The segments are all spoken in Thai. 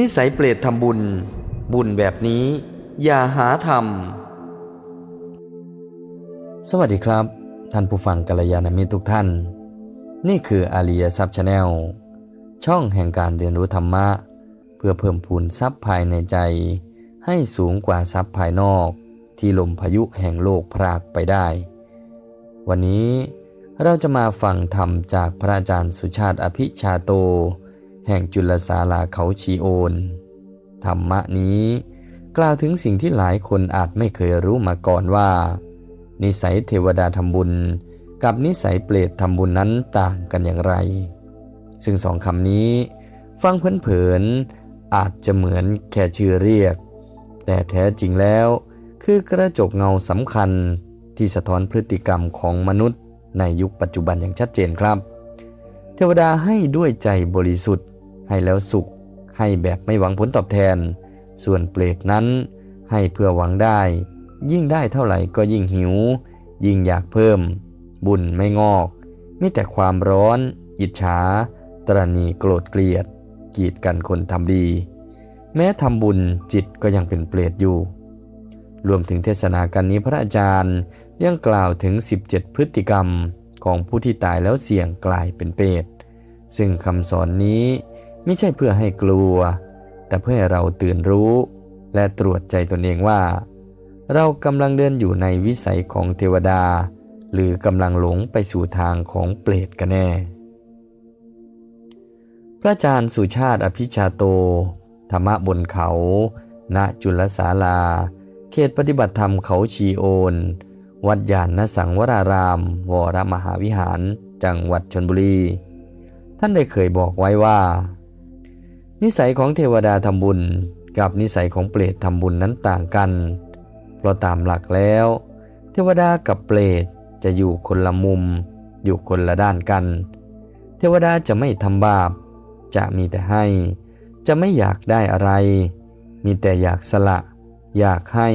นิสัยเปรตทำบุญ บุญแบบนี้อย่าหาทำสวัสดีครับ ท่านผู้ฟังกัลยาณมิตรทุกท่าน นี่คืออารียทรัพย์ชาแนลช่องแห่งการเรียนรู้ธรรมะ เพื่อเพิ่มพูนทรัพย์ภายในใจ ให้สูงกว่าทรัพย์ภายนอก ที่ลมพายุแห่งโลกพรากไปได้ วันนี้เราจะมาฟังธรรมจากพระอาจารย์สุชาติอภิชาโต แห่งจุลศาลาเขาชีโอน ธรรมะนี้กล่าวถึงสิ่งที่หลายคนอาจไม่เคยรู้มาก่อนว่า นิสัยเทวดาทำบุญ กับนิสัยเปรตทำบุญนั้นต่างกันอย่างไร ซึ่งสองคำนี้ ฟังเผินๆอาจจะเหมือนแค่ชื่อเรียก แต่แท้จริงแล้วคือกระจกเงาสำคัญที่สะท้อนพฤติกรรมของมนุษย์ในยุคปัจจุบันอย่างชัดเจนครับ เทวดาให้ด้วยใจบริสุทธิ์ ให้แล้วสุข ให้แบบไม่หวังผลตอบแทน ส่วนเปรตนั้น ให้เพื่อหวังได้ ยิ่งได้เท่าไหร่ก็ยิ่งหิว ยิ่งอยากเพิ่ม บุญไม่งอกมีแต่ความร้อน อิจฉา ตรณีโกรธเกลียด กีดกันคนทำดี แม้ทำบุญจิตก็ยังเป็นเปรตอยู่ รวมถึงเทศนากันนี้พระอาจารย์ยังกล่าวถึง 17 พฤติกรรมของผู้ที่ตายแล้วเสี่ยงกลายเป็นเปรตซึ่งคำสอนนี้ ไม่ใช่เพื่อให้กลัว แต่เพื่อให้เราตื่นรู้ และตรวจใจตนเองว่า เรากำลังเดินอยู่ในวิสัยของเทวดา หรือกำลังหลงไปสู่ทางของเปรตกันแน่ พระอาจารย์สุชาติอภิชาโต ธรรมะบนเขา ณจุลศาลา เขตปฏิบัติธรรมเขาชีโอน วัดยานนสังวราราม วรมหาวิหาร จังหวัดชนบุรีท่านได้เคยบอกไว้ว่า นิสัยของเทวดาทำบุญกับนิสัยของเปรตทำบุญนั้นต่างกัน เพราะตามหลักแล้ว เทวดากับเปรตจะอยู่คนละมุม อยู่คนละด้านกัน เทวดาจะไม่ทำบาป จะมีแต่ให้ จะไม่อยากได้อะไร มีแต่อยากสละ อยากให้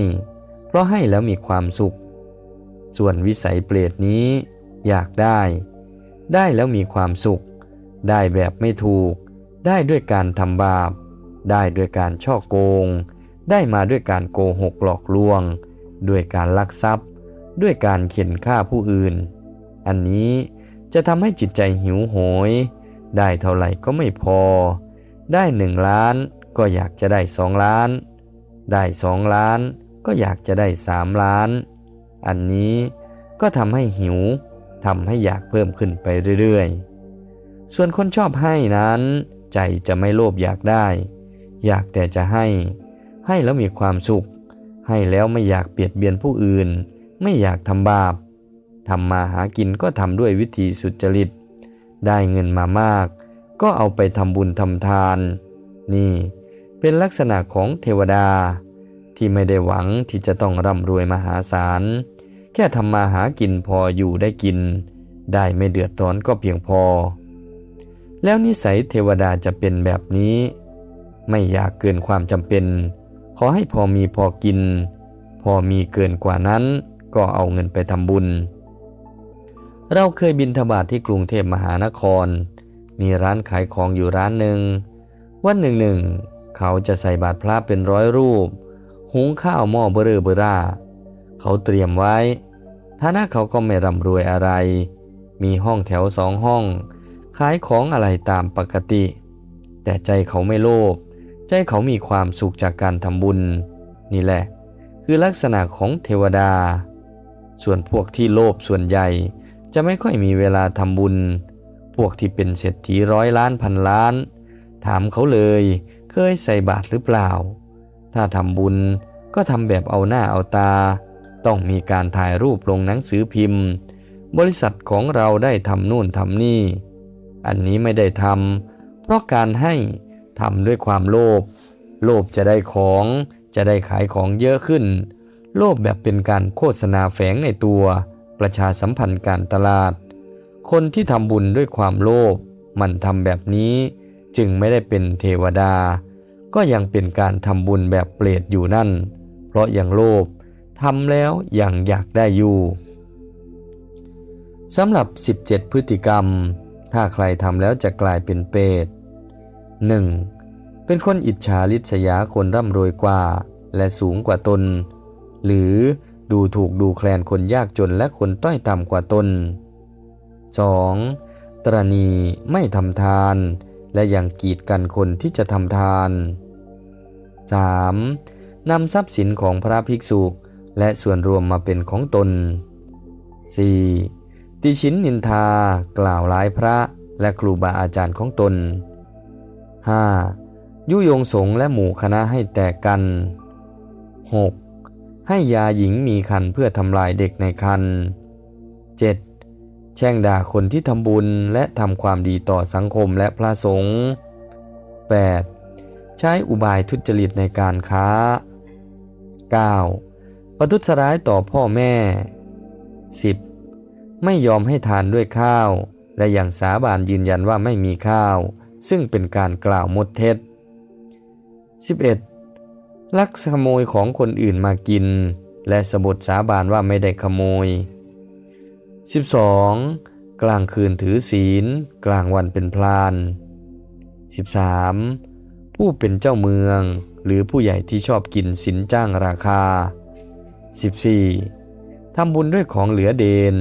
เพราะให้แล้วมีความสุข ส่วนวิสัยเปรตนี้ อยากได้ ได้แล้วมีความสุข ได้แบบไม่ถูก ได้ด้วยการทำบาป ได้ด้วยการช่อโกง ได้มาด้วยการโกหกหลอกลวง ด้วยการลักทรัพย์ ด้วยการเข็นฆ่าผู้อื่น อันนี้จะทำให้จิตใจหิวโหย ได้เท่าไหร่ก็ไม่พอ ได้หนึ่งล้านก็อยากจะได้สองล้าน ได้สองล้านก็อยากจะได้สามล้าน อันนี้ก็ทำให้หิวทำให้อยากเพิ่มขึ้นไปเรื่อยๆ ส่วนคนชอบให้นั้น ใจจะไม่โลภอยากได้ อยากแต่จะให้ ให้แล้วมีความสุข ให้แล้วไม่อยากเบียดเบียนผู้อื่น ไม่อยากทำบาปทำมาหากินก็ทำด้วยวิธีสุจริต ได้เงินมามาก ก็เอาไปทำบุญทำทาน นี่เป็นลักษณะของเทวดา ที่ไม่ได้หวังที่จะต้องร่ำรวยมหาศาล แค่ทำมาหากินพออยู่ได้กิน ได้ไม่เดือดร้อนก็เพียงพอ แล้วนิสัยเทวดาจะเป็นแบบนี้ ไม่อยากเกินความจำเป็น ขอให้พอมีพอกิน พอมีเกินกว่านั้นก็เอาเงินไปทำบุญ เราเคยบินทบาทที่กรุงเทพมหานคร มีร้านขายของอยู่ร้านหนึ่ง วันหนึ่งหนึ่งเขาจะใส่บาตรพระเป็นร้อยรูป หุงข้าวหม้อเบอรอเบอร่า เขาเตรียมไว้ฐานะเขาก็ไม่ร่ำรวยอะไร มีห้องแถวสองห้อง ขายของอะไรตามปกติ แต่ใจเขาไม่โลภใจเขามีความสุขจากการทำบุญ นี่แหละ คือลักษณะของเทวดา ส่วนพวกที่โลภส่วนใหญ่จะไม่ค่อยมีเวลาทำบุญ พวกที่เป็นเศรษฐีร้อยล้านพันล้าน ถามเขาเลยเคยใส่บาตรหรือเปล่า ถ้าทำบุญก็ทำแบบเอาหน้าเอาตา ต้องมีการถ่ายรูปลงหนังสือพิมพ์ บริษัทของเราได้ทำนู่นทำนี่ อันนี้ไม่ได้ทำเพราะการให้ทำด้วยความโลภ โลภจะได้ของจะได้ขายของเยอะขึ้น โลภแบบเป็นการโฆษณาแฝงในตัว ประชาสัมพันธ์การตลาด คนที่ทำบุญด้วยความโลภมันทำแบบนี้ จึงไม่ได้เป็นเทวดา ก็ยังเป็นการทำบุญแบบเปรตอยู่นั่น เพราะยังโลภทำแล้วยังอยากได้อยู่สำหรับ 17 พฤติกรรม ถ้าใครทำแล้วจะกลายเป็นเปรต 1. เป็นคนอิจฉาริษยาคนร่ำรวยกว่า และสูงกว่าตน หรือดูถูกดูแคลนคนยากจนและคนต้อยต่ำกว่าตน 2. ตรณีไม่ทำทาน และยังกีดกันคนที่จะทำทาน 3. นำทรัพย์สินของพระภิกษุ และส่วนรวมมาเป็นของตน 4. ติชินนินทากล่าวร้ายพระและครูบาอาจารย์ของตน 5. ยุยงสงฆ์และหมู่คณะให้แตกกัน 6. ให้ยาหญิงมีคันเพื่อทำลายเด็กในคัน 7. แช่งด่าคนที่ทำบุญและทำความดีต่อสังคมและพระสงฆ์ 8. ใช้อุบายทุจริตในการค้า 9. ประทุษร้ายต่อพ่อแม่ 10. ไม่ยอมให้ทานด้วยข้าว และยังสาบานยืนยันว่าไม่มีข้าว ซึ่งเป็นการกล่าวมดเท็จ 11. ลักขโมยของคนอื่นมากิน และสบทสาบานว่าไม่ได้ขโมย 12. กลางคืนถือศีล กลางวันเป็นพลาน 13. ผู้เป็นเจ้าเมือง หรือผู้ใหญ่ที่ชอบกินสินจ้างราคา 14. ทำบุญด้วยของเหลือเดน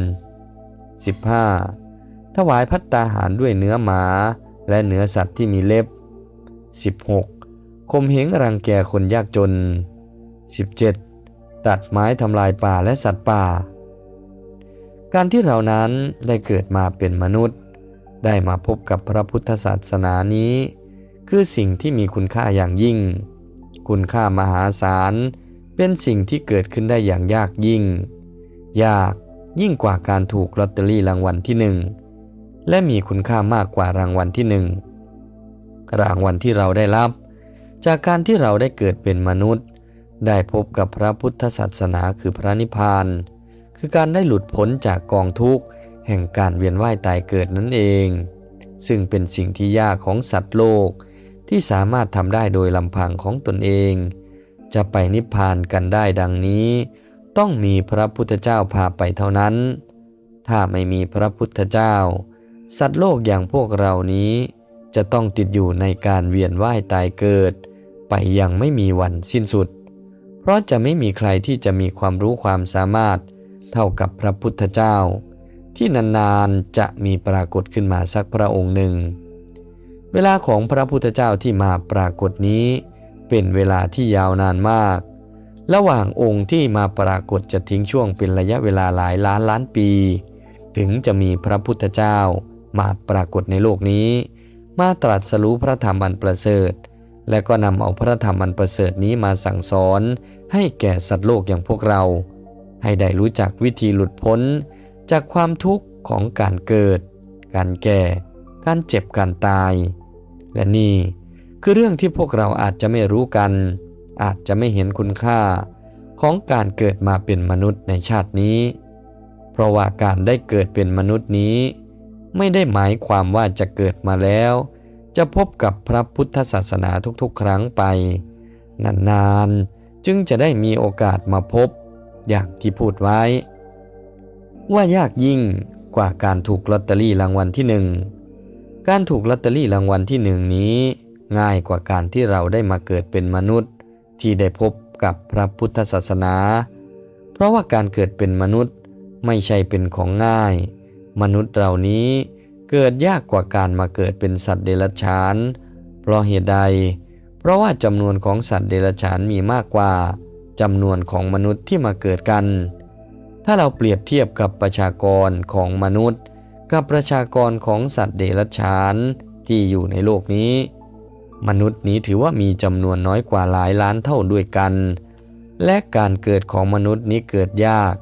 15. ถวายพัตตาหารด้วยเนื้อหมาและเนื้อสัตว์ที่มีเล็บ 16. คมเหงรังแกคนยากจน 17. ตัดไม้ทำลายป่าและสัตว์ป่า การที่เรานั้นได้เกิดมาเป็นมนุษย์ ได้มาพบกับพระพุทธศาสนานี้ คือสิ่งที่มีคุณค่าอย่างยิ่ง คุณค่ามหาศาลเป็นสิ่งที่เกิดขึ้นได้อย่างยากยิ่ง ยาก ยิ่งกว่าการถูกลอตเตอรี่รางวัลที่หนึ่งและมีคุณค่ามากกว่ารางวัลที่หนึ่งรางวัลที่เราได้รับ จากการที่เราได้เกิดเป็นมนุษย์ ได้พบกับพระพุทธศาสนาคือพระนิพพาน คือการได้หลุดพ้นจากกองทุกข์แห่งการเวียนว่ายตายเกิดนั่นเอง ซึ่งเป็นสิ่งที่ยากของสัตว์โลก ที่สามารถทำได้โดยลำพังของตนเอง จะไปนิพพานกันได้ดังนี้ ต้องมีพระพุทธเจ้าพาไปเท่านั้น ถ้าไม่มีพระพุทธเจ้า สัตว์โลกอย่างพวกเรานี้ จะต้องติดอยู่ในการเวียนว่ายตายเกิด ไปยังไม่มีวันสิ้นสุด เพราะจะไม่มีใครที่จะมีความรู้ความสามารถเท่ากับพระพุทธเจ้า ที่นานๆจะมีปรากฏขึ้นมาสักพระองค์หนึ่ง เวลาของพระพุทธเจ้าที่มาปรากฏนี้ เป็นเวลาที่ยาวนานมาก ระหว่างองค์ที่มาปรากฏจะทิ้งช่วงเป็นระยะเวลาหลายล้านล้านปี ถึงจะมีพระพุทธเจ้ามาปรากฏในโลกนี้ มาตรัสรู้พระธรรมอันประเสริฐ และก็นำเอาพระธรรมอันประเสริฐนี้มาสั่งสอน ให้แก่สัตว์โลกอย่างพวกเรา ให้ได้รู้จักวิธีหลุดพ้น จากความทุกข์ของการเกิด การแก่ การเจ็บการตาย และนี่คือเรื่องที่พวกเราอาจจะไม่รู้กัน อาจจะไม่เห็นคุณค่าของการเกิดมาเป็นมนุษย์ในชาตินี้ เพราะว่าการได้เกิดเป็นมนุษย์นี้ ไม่ได้หมายความว่าจะเกิดมาแล้ว จะพบกับพระพุทธศาสนาทุกๆ ครั้งไป นานๆ จึงจะได้มีโอกาสมาพบ อย่างที่พูดไว้ ว่ายากยิ่งกว่าการถูกลอตเตอรี่รางวัลที่หนึ่งการถูกลอตเตอรี่รางวัลที่หนึ่งนี้ ง่ายกว่าการที่เราได้มาเกิดเป็นมนุษย์ ที่ได้พบกับพระพุทธศาสนา เพราะว่าการเกิดเป็นมนุษย์ไม่ใช่เป็นของง่าย มนุษย์เหล่านี้เกิดยากกว่าการมาเกิดเป็นสัตว์เดรัจฉาน เพราะเหตุใด เพราะว่าจำนวนของสัตว์เดรัจฉานมีมากกว่าจำนวนของมนุษย์ที่มาเกิดกัน ถ้าเราเปรียบเทียบกับประชากรของมนุษย์ กับประชากรของสัตว์เดรัจฉานที่อยู่ในโลกนี้ มนุษย์นี้ถือว่ามีจำนวนน้อยกว่าหลายล้านเท่าด้วยกัน และการเกิดของมนุษย์นี้เกิดยาก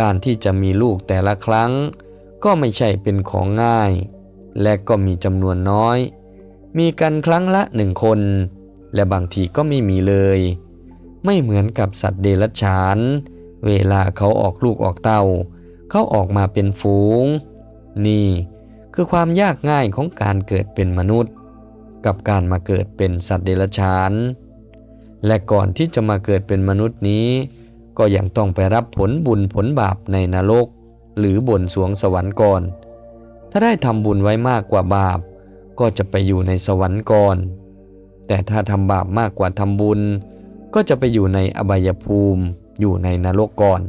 การที่จะมีลูกแต่ละครั้ง ก็ไม่ใช่เป็นของง่าย และก็มีจำนวนน้อย มีกันครั้งละหนึ่งคน และบางทีก็ไม่มีเลย ไม่เหมือนกับสัตว์เดรัจฉาน เวลาเขาออกลูกออกเต้า เขาออกมาเป็นฝูง นี่คือความยากง่ายของการเกิดเป็นมนุษย์ กับการมาเกิดเป็นสัตว์เดรัจฉาน และก่อนที่จะมาเกิดเป็นมนุษย์นี้ ก็ยังต้องไปรับผลบุญผลบาปในนรก หรือบนสวงสวรรค์ก่อน ถ้าได้ทำบุญไว้มากกว่าบาป ก็จะไปอยู่ในสวรรค์ก่อน แต่ถ้าทำบาปมากกว่าทำบุญ ก็จะไปอยู่ในอบายภูมิ อยู่ในนรกก่อน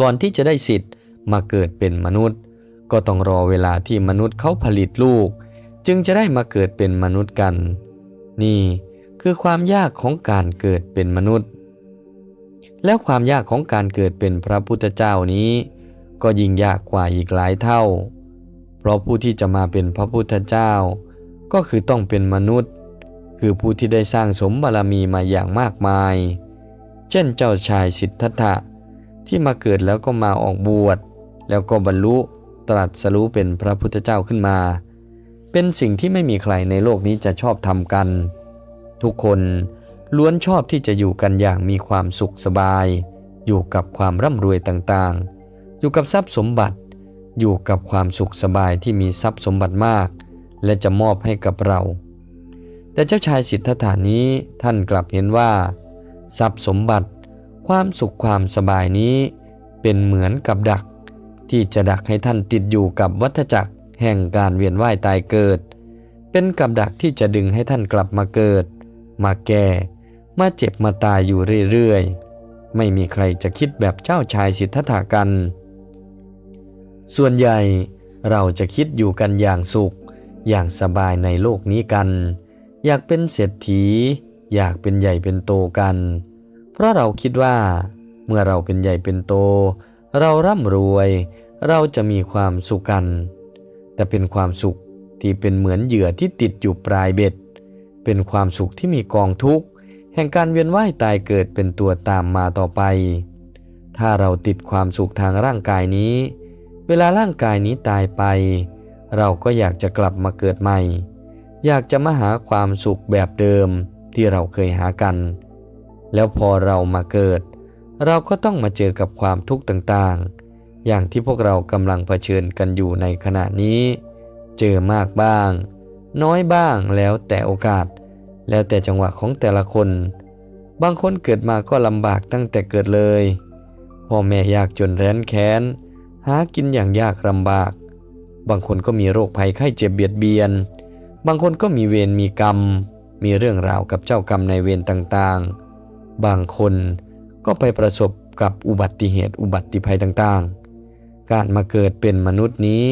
ก่อนที่จะได้สิทธิ์มาเกิดเป็นมนุษย์ ก็ต้องรอเวลาที่มนุษย์เขาผลิตลูก จึงจะได้มาเกิดเป็นมนุษย์กัน นี่คือความยากของการเกิดเป็นมนุษย์ แล้วความยากของการเกิดเป็นพระพุทธเจ้านี้ ก็ยิ่งยากกว่าอีกหลายเท่า เพราะผู้ที่จะมาเป็นพระพุทธเจ้า ก็คือต้องเป็นมนุษย์ คือผู้ที่ได้สร้างสมบารมีมาอย่างมากมาย เช่นเจ้าชายสิทธัตถะที่มาเกิดแล้วก็มาออกบวช แล้วก็บรรลุตรัสรู้เป็นพระพุทธเจ้าขึ้นมา เป็นสิ่งที่ไม่มีใครในโลกนี้จะชอบทำกัน ทุกคนล้วนชอบที่จะอยู่กันอย่างมีความสุขสบาย อยู่กับความร่ำรวยต่างๆ อยู่กับทรัพย์สมบัติ อยู่กับความสุขสบายที่มีทรัพย์สมบัติมาก และจะมอบให้กับเรา แต่เจ้าชายสิทธัตถานี้ท่านกลับเห็นว่า ทรัพย์สมบัติ ความสุขความสบายนี้ เป็นเหมือนกับดัก ที่จะดักให้ท่านติดอยู่กับวัฏจักร แห่งการเวียนว่ายตายเกิด เป็นกับดักที่จะดึงให้ท่านกลับมาเกิด มาแก่ มาเจ็บมาตายอยู่เรื่อยๆ ไม่มีใครจะคิดแบบเจ้าชายสิทธัตถะกัน ส่วนใหญ่เราจะคิดอยู่กันอย่างสุข อย่างสบายในโลกนี้กัน อยากเป็นเศรษฐี อยากเป็นใหญ่เป็นโตกัน เพราะเราคิดว่า เมื่อเราเป็นใหญ่เป็นโต เราร่ำรวย เราจะมีความสุขกัน แต่เป็นความสุขที่เป็นเหมือนเหยื่อที่ติดอยู่ปลายเบ็ด เป็นความสุขที่มีกองทุกข์ แห่งการเวียนว่ายตายเกิดเป็นตัวตามมาต่อไป ถ้าเราติดความสุขทางร่างกายนี้ เวลาร่างกายนี้ตายไป เราก็อยากจะกลับมาเกิดใหม่ อยากจะมาหาความสุขแบบเดิมที่เราเคยหากัน แล้วพอเรามาเกิด เราก็ต้องมาเจอกับความทุกข์ต่างๆ อย่างที่พวกเรากำลังเผชิญกันอยู่ในขณะนี้ เจอมากบ้าง น้อยบ้างแล้วแต่โอกาส แล้วแต่จังหวะของแต่ละคน บางคนเกิดมาก็ลำบากตั้งแต่เกิดเลยพ่อแม่ยากจนแร้นแค้น หากินอย่างยากลำบาก บางคนก็มีโรคภัยไข้เจ็บเบียดเบียน บางคนก็มีเวรมีกรรม มีเรื่องราวกับเจ้ากรรมในายเวรต่างๆ บางคนก็ไปประสบกับอุบัติเหตุอุบัติภัยต่างๆ การมาเกิดเป็นมนุษย์นี้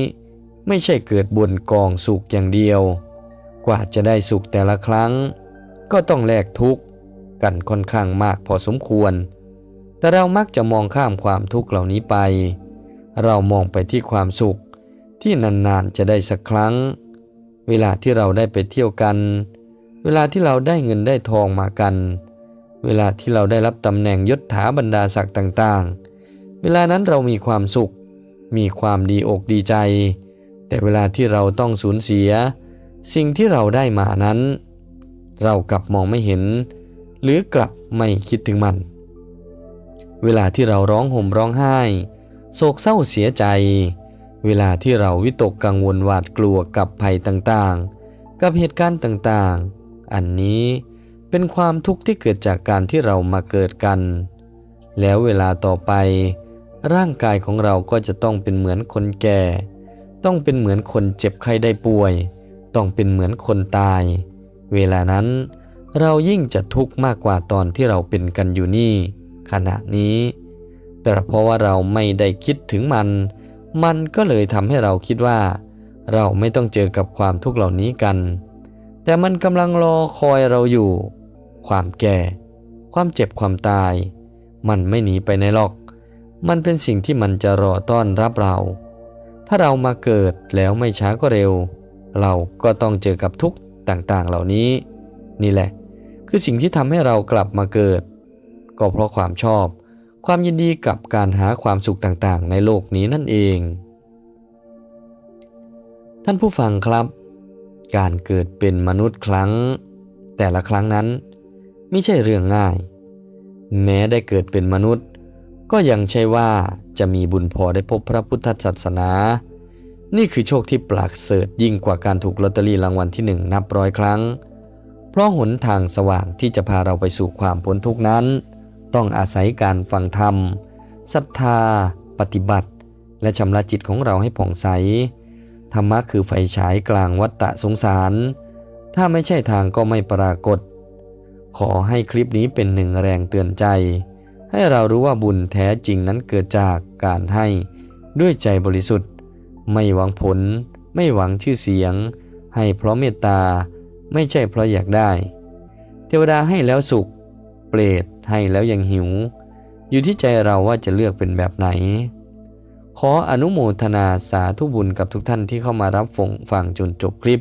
ไม่ใช่เกิดบนกองสุขอย่างเดียว กว่าจะได้สุขแต่ละครั้ง ก็ต้องแลกทุกข์กันค่อนข้างมากพอสมควร แต่เรามักจะมองข้ามความทุกข์เหล่านี้ไป เรามองไปที่ความสุขที่นานๆจะได้สักครั้ง เวลาที่เราได้ไปเที่ยวกัน เวลาที่เราได้เงินได้ทองมากัน เวลาที่เราได้รับตำแหน่งยศถาบรรดาศักดิ์ต่างๆ เวลานั้นเรามีความสุข มีความดีอกดีใจ แต่เวลาที่เราต้องสูญเสีย สิ่งที่เราได้มานั้น เรากลับมองไม่เห็น หรือกลับไม่คิดถึงมัน เวลาที่เราร้องห่มร้องไห้ โศกเศร้าเสียใจ เวลาที่เราวิตกกังวลหวาดกลัวกับภัยต่างๆ กับเหตุการณ์ต่างๆ อันนี้เป็นความทุกข์ที่เกิดจากการที่เรามาเกิดกัน แล้วเวลาต่อไป ร่างกายของเราก็จะต้องเป็นเหมือนคนแก่ ต้องเป็นเหมือนคนเจ็บไข้ได้ป่วย ต้องเป็นเหมือนคนตาย เวลานั้น เรายิ่งจะทุกข์มากกว่าตอนที่เราเป็นกันอยู่นี่ ขณะนี้ แต่เพราะว่าเราไม่ได้คิดถึงมัน มันก็เลยทำให้เราคิดว่า เราไม่ต้องเจอกับความทุกข์เหล่านี้กัน แต่มันกำลังรอคอยเราอยู่ ความแก่ ความเจ็บความตาย มันไม่หนีไปไหนหรอก มันเป็นสิ่งที่มันจะรอต้อนรับเรา ถ้าเรามาเกิดแล้วไม่ช้าก็เร็ว เราก็ต้องเจอกับทุกข์ต่างๆ เหล่านี้ นี่แหละ คือสิ่งที่ทำให้เรากลับมาเกิด ก็เพราะความชอบ ความยินดีกับการหาความสุขต่างๆ ในโลกนี้นั่นเอง ท่านผู้ฟังครับ การเกิดเป็นมนุษย์ครั้ง แต่ละครั้งนั้น ไม่ใช่เรื่องง่าย แม้ได้เกิดเป็นมนุษย์ ก็ยังใช่ว่าจะมีบุญพอได้พบพระพุทธศาสนา นี่คือโชคที่ปลากเสริฐยิ่งกว่าการถูกลอตเตอรี่รางวัลที่หนึ่งนับร้อยครั้ง เพราะหนทางสว่างที่จะพาเราไปสู่ความพ้นทุกนั้น ต้องอาศัยการฟังธรรมศรัทธา ปฏิบัติ และชำระจิตของเราให้ผ่องใส ธรรมะคือไฟฉายกลางวัฏฏะสงสาร ถ้าไม่ใช่ทางก็ไม่ปรากฏ ขอให้คลิปนี้เป็นหนึ่งแรงเตือนใจ ให้เรารู้ว่าบุญแท้จริงนั้นเกิดจากการให้ด้วยใจบริสุทธิ์ ไม่หวังผล ไม่หวังชื่อเสียง ให้เพราะเมตตา ไม่ใช่เพราะอยากได้ เทวดาให้แล้วสุข เปรตให้แล้วยังหิว อยู่ที่ใจเราว่าจะเลือกเป็นแบบไหน ขออนุโมทนาสาธุบุญกับทุกท่านที่เข้ามารับฟงฟังจนจบคลิป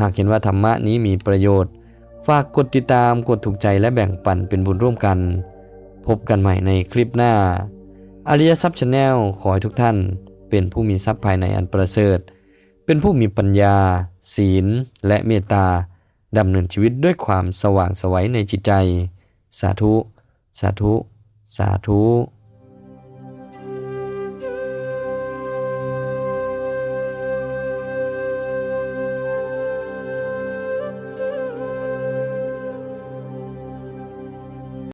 หากเห็นว่าธรรมะนี้มีประโยชน์ ฝากกดติดตามกดถูกใจและแบ่งปันเป็นบุญร่วมกัน พบกันใหม่ในคลิปหน้า อริยทรัพย์ชาแนลขอให้ทุกท่านเป็นผู้มีทรัพย์ภายในอันประเสริฐ เป็นผู้มีปัญญา ศีล และเมตตาดำเนินชีวิตด้วยความสว่างสวัยในจิตใจ สาธุ สาธุ สาธุ